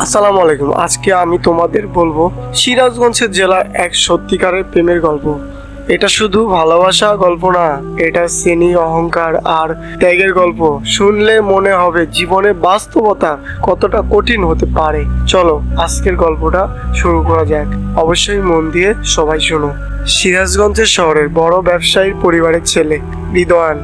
আসসালামু আলাইকুম। আজকে আমি তোমাদের বলব, সিরাজগঞ্জের জেলার এক সত্যিকারের প্রেমের গল্প। এটা শুধু ভালোবাসা গল্প না, এটা শ্রেণি, অহংকার আর ত্যাগের গল্প। শুনলে মনে হবে জীবনে বাস্তবতা কতটা কঠিন হতে পারে। চলো, আজকের গল্পটা শুরু করা যাক। অবশ্যই মন দিয়ে সবাই শোনো। সিরাজগঞ্জের শহরের বড় ব্যবসায়ীর পরিবারের ছেলে বিদওয়ান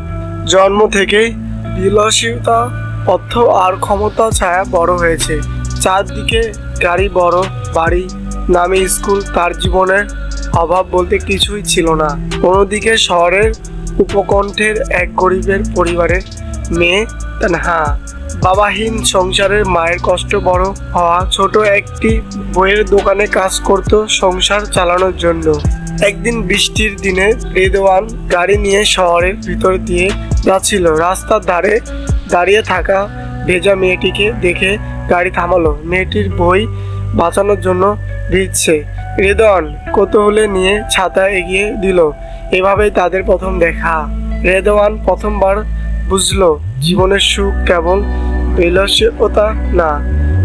জন্ম থেকেই বিলাসিতা, অর্থ আর ক্ষমতা ছায়া বড় হয়েছে। চারদিকে গাড়ি, বড় বাড়ি, নামে স্কুল, তার জীবনের অভাব বলতে কিছুই ছিল না। অন্যদিকে শহরের উপকণ্ঠের এক গরিবের পরিবারের মেয়ে তানহা বাবাহীন সংসারের মায়ের কষ্ট বড় হওয়া, ছোট একটি বইয়ের দোকানে কাজ করত সংসার চালানোর জন্য। একদিন বৃষ্টির দিনে রেদওয়ান গাড়ি নিয়ে শহরের ভিতর দিয়ে যাচ্ছিল। রাস্তার ধারে দাঁড়িয়ে থাকা ভেজা মেয়েটিকে দেখে গাড়ি থামালো। মেয়েটির বই বাঁচানোর জন্য ভিজছে। রেদওয়ান কৌতূহলে নিয়ে ছাতা এগিয়ে দিল। এভাবেই তাদের প্রথম দেখা। রেদওয়ান প্রথমবার বুঝলো, জীবনের সুখ কেবল বিলাসিতা না,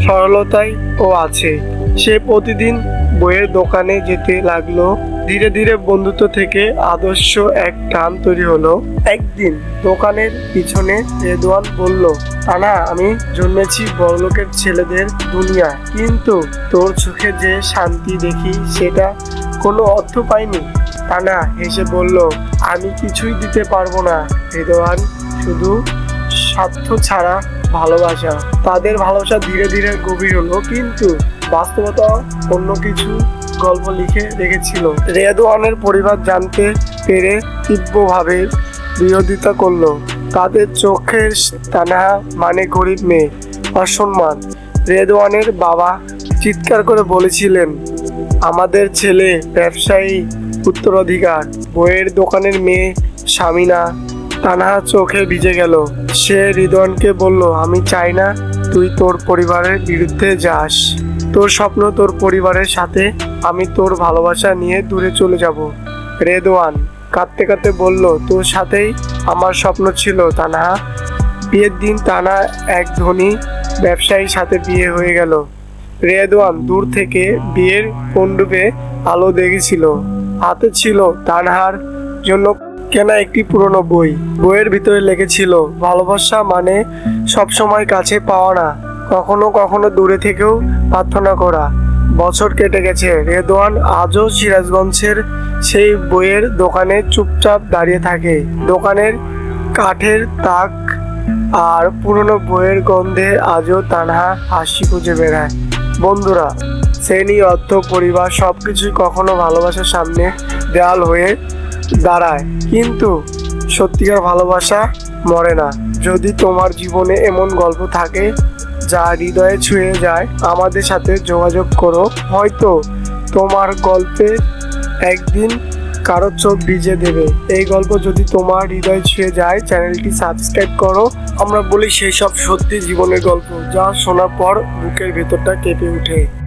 সরলতাই ও আছে। সে প্রতিদিন বইয়ের দোকানে যেতে লাগল। ধীরে ধীরে বন্ধুত্ব থেকে আদর্শ এক টান তৈরি হলো। একদিন দোকানের পিছনে রেদওয়ান বলল তানা আমি জন্মেছি বড়লোকের ছেলেদের দুনিয়া, কিন্তু তোর চোখে যে শান্তি দেখি সেটা কোনো অর্থ পাইনি। তানা হেসে বলল, আমি কিছুই দিতে পারব না, রেদওয়ান, শুধু স্বার্থ ছাড়া ভালোবাসা। তাদের ভালোবাসা ধীরে ধীরে গভীর হলো, কিন্তু বাস্তবতা অন্য কিছু গল্প লিখে রেখেছিল। রেদওয়ানের পরিবার জানতে পেরে তীব্রভাবে বিরোধিতা করল। তাদের চোখের তানাহা মানে গরিব মেয়ে, অসম্মান। রেদওয়ানের বাবা চিৎকার করে বলেছিলেন, আমাদের ছেলে ব্যবসায়ী, উত্তরাধিকার। বইয়ের দোকানের মেয়ে স্বামীনা তানহা চোখে ভিজে গেল। সে রিদওয়ানকে বলল, আমি চাই না তুই তোর পরিবারের বিরুদ্ধে যাস। তোর স্বপ্ন তোর পরিবারের সাথে, আমি তোর ভালোবাসা নিয়ে দূরে চলে যাব। রেদওয়ান কাঁদতে কাঁদতে বলল, তোর সাথেই আমার স্বপ্ন ছিল তানহা বিয়ের দিন টানা এক ধনী ব্যবসায়ীর সাথে বিয়ে হয়ে গেল। রেদওয়ান দূর থেকে বিয়ের পণ্ডুপে আলো দেখেছিল। হাতে ছিল তানহার জন্য কেনা একটি পুরনো বই। বইয়ের ভিতরে লেখেছিল, ভালোবাসা মানে সবসময় কাছে পাওয়া না। কখনো কখনো দূরে থেকেও প্রার্থনা করা। বছর কেটে গেছে। রেদওয়ান আজও সিরাজগঞ্জের সেই বইয়ের দোকানে চুপচাপ দাঁড়িয়ে থাকে। দোকানের কাঠের তাক আর পুরনো বইয়ের গন্ধে আজও তানহা হাসি খুঁজে বেড়ায়। বন্ধুরা শ্রেণি অর্থ, পরিবার সবকিছুই কখনো ভালোবাসার সামনে দেয়াল হয়ে দাঁড়ায়। কিন্তু সত্যিকার ভালোবাসা মরে না। যদি তোমার জীবনে এমন গল্প থাকে যা হৃদয়ে ছুঁয়ে যায়, আমাদের সাথে যোগাযোগ করো। হয়তো তোমার গল্পে একদিন কারও চোখ ভিজে দেবে। এই গল্প যদি তোমার হৃদয় ছুঁয়ে যায়, চ্যানেলটি সাবস্ক্রাইব করো। আমরা বলি সেই সব সত্যি জীবনের গল্প, যা শোনার পর বুকের ভেতরটা কেঁপে ওঠে।